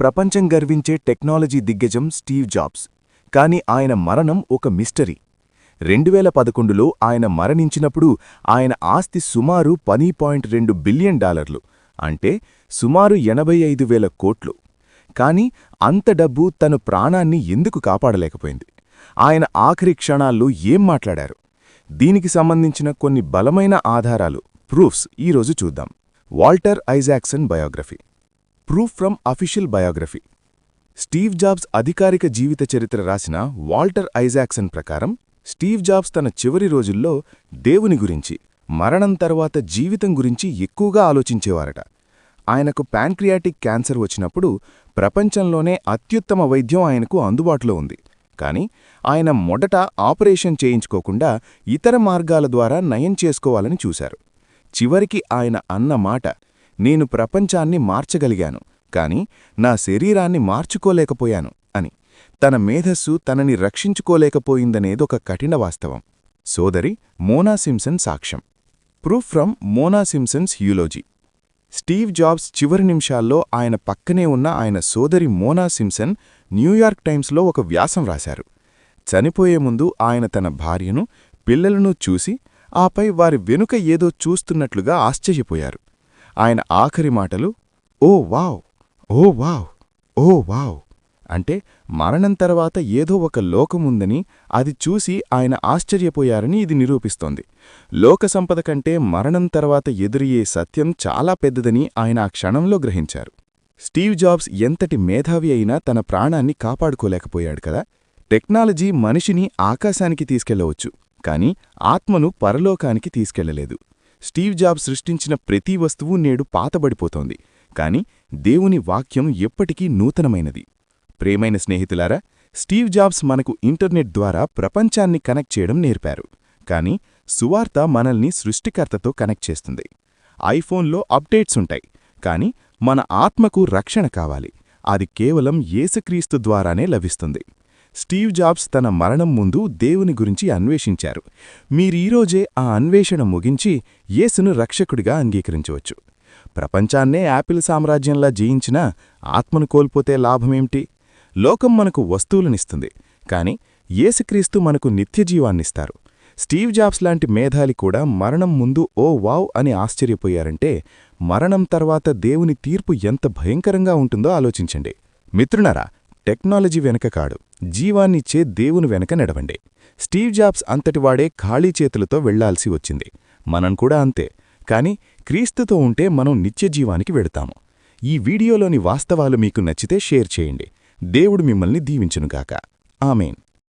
ప్రపంచం గర్వించే టెక్నాలజీ దిగ్గజం స్టీవ్ జాబ్స్. కాని ఆయన మరణం ఒక మిస్టరీ. రెండువేల పదకొండులో ఆయన మరణించినప్పుడు ఆయన ఆస్తి సుమారు పది పాయింట్ రెండు బిలియన్ డాలర్లు అంటే సుమారు ఎనభై ఐదు వేల కోట్లు. కాని అంత డబ్బు తన ప్రాణాన్ని ఎందుకు కాపాడలేకపోయింది? ఆయన ఆఖరి క్షణాల్లో ఏం మాట్లాడారు? దీనికి సంబంధించిన కొన్ని బలమైన ఆధారాలు ప్రూఫ్స్ ఈరోజు చూద్దాం. Walter Isaacson biography. Proof from official biography. Steve Jobs అధికారిక జీవిత చరిత్ర రాసిన వాల్టర్ ఐజాక్సన్ ప్రకారం స్టీవ్ జాబ్స్ తన చివరి రోజుల్లో దేవుని గురించి మరణం తర్వాత జీవితం గురించి ఎక్కువగా ఆలోచించేవారట. ఆయనకు ప్యాంక్రియాటిక్ క్యాన్సర్ వచ్చినప్పుడు ప్రపంచంలోనే అత్యుత్తమ వైద్యం ఆయనకు అందుబాటులో ఉంది. కాని ఆయన మొదట ఆపరేషన్ చేయించుకోకుండా ఇతర మార్గాల ద్వారా నయం చేసుకోవాలని చూశారు. చివరికి ఆయన అన్న మాట నేను ప్రపంచాన్ని మార్చగలిగాను కాని నా శరీరాన్ని మార్చుకోలేకపోయాను అని. తన మేధస్సు తనని రక్షించుకోలేకపోయిందనేదొక కఠిన వాస్తవం. సోదరి మోనాసింసన్ సాక్ష్యం. Proof from Mona Simpson's eulogy. Steve Jobs చివరి నిమిషాల్లో ఆయన పక్కనే ఉన్న ఆయన సోదరి మోనాసింసన్ న్యూయార్క్ టైమ్స్లో ఒక వ్యాసం రాశారు. చనిపోయే ముందు ఆయన తన భార్యను పిల్లలను చూసి ఆపై వారి వెనుక ఏదో చూస్తున్నట్లుగా ఆశ్చర్యపోయారు. ఆయన ఆఖరి మాటలు oh wow oh wow oh wow అంటే మరణం తర్వాత ఏదో ఒక లోకముందని అది చూసి ఆయన ఆశ్చర్యపోయారని ఇది నిరూపిస్తోంది. లోక సంపద కంటే మరణం తర్వాత ఎదురయ్యే సత్యం చాలా పెద్దదని ఆయన ఆ క్షణంలో గ్రహించారు. స్టీవ్ జాబ్స్ ఎంతటి మేధావి అయినా తన ప్రాణాన్ని కాపాడుకోలేకపోయాడు కదా. టెక్నాలజీ మనిషిని ఆకాశానికి తీసుకెళ్ళవచ్చు కాని ఆత్మను పరలోకానికి తీసుకెళ్ళలేదు. స్టీవ్ జాబ్స్ సృష్టించిన ప్రతి వస్తువు నేడు పాతబడిపోతోంది. కాని దేవుని వాక్యం ఎప్పటికీ నూతనమైనది. ప్రేమైన స్నేహితులారా స్టీవ్ జాబ్స్ మనకు ఇంటర్నెట్ ద్వారా ప్రపంచాన్ని కనెక్ట్ చేయడం నేర్పారు. కాని సువార్త మనల్ని సృష్టికర్తతో కనెక్ట్ చేస్తుంది. ఐఫోన్లో అప్డేట్స్ ఉంటాయి. కాని మన ఆత్మకు రక్షణ కావాలి. అది కేవలం యేసుక్రీస్తు ద్వారానే లభిస్తుంది. స్టీవ్ జాబ్స్ తన మరణం ముందు దేవుని గురించి అన్వేషించారు. మీరీరోజే ఆ అన్వేషణ ముగించి యేసును రక్షకుడిగా అంగీకరించవచ్చు. ప్రపంచాన్నే యాపిల్ సామ్రాజ్యంలా జయించినా ఆత్మను కోల్పోతే లాభమేమిటి? లోకం మనకు వస్తువులనిస్తుంది కాని యేసుక్రీస్తు మనకు నిత్యజీవాన్నిస్తారు. స్టీవ్ జాబ్స్ లాంటి మేధాలి కూడా మరణం ముందు ఓ వావ్ అని ఆశ్చర్యపోయారంటే మరణం తర్వాత దేవుని తీర్పు ఎంత భయంకరంగా ఉంటుందో ఆలోచించండి. మిత్రునరా టెక్నాలజీ వెనుక కాడు. జీవాన్నిచ్చే దేవుని వెనక నడవండి. స్టీవ్ జాబ్స్ అంతటివాడే ఖాళీ చేతులతో వెళ్ళాల్సి వచ్చింది. మనం కూడా అంతే. కాని క్రీస్తుతో ఉంటే మనం నిత్యజీవానికి వెడతాము ఈ వీడియోలోని వాస్తవాలు మీకు నచ్చితే షేర్ చేయండి. దేవుడు మిమ్మల్ని దీవించునుగాక. ఆమెన్.